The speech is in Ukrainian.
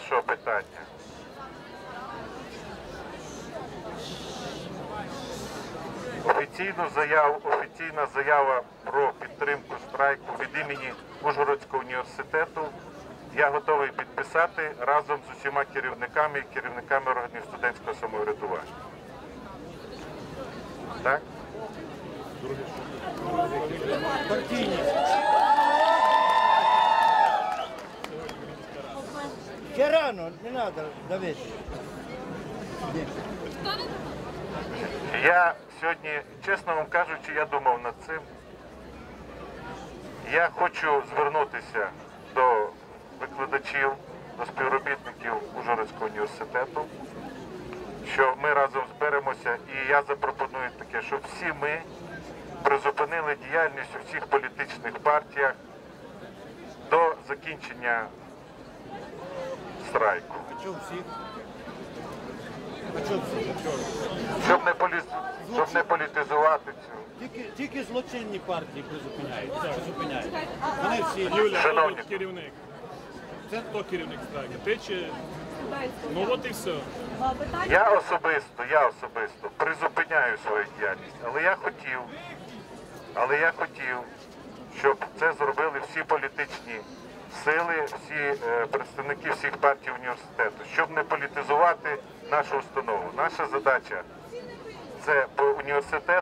першого питання. Офіційну заяву, офіційна заява про підтримку страйку від імені Ужгородського університету я готовий підписати разом з усіма керівниками і керівниками органів студентського самоврядування. Так? Ще рано, не треба давити. Я сьогодні, чесно вам кажучи, я думав над цим. Я хочу звернутися до викладачів, до співробітників Ужгородського університету, що ми разом зберемося, і я запропоную таке, щоб всі ми призупинили діяльність у всіх політичних партіях до закінчення страйку. Щоб не, полі... щоб не політизувати цю. Тільки, тільки злочинні партії призупиняють. Призупиняють. Вони всі. Юля, Шановні. керівник? Це хто керівник страйку? Ти чи? Ну от і все. Я особисто, я особисто призупиняю свою діяльність, але я хотів, але я хотів, щоб це зробили всі політичні сили, всі е, представники всіх партій університету, щоб не політизувати нашу установу. Наша задача це по університету.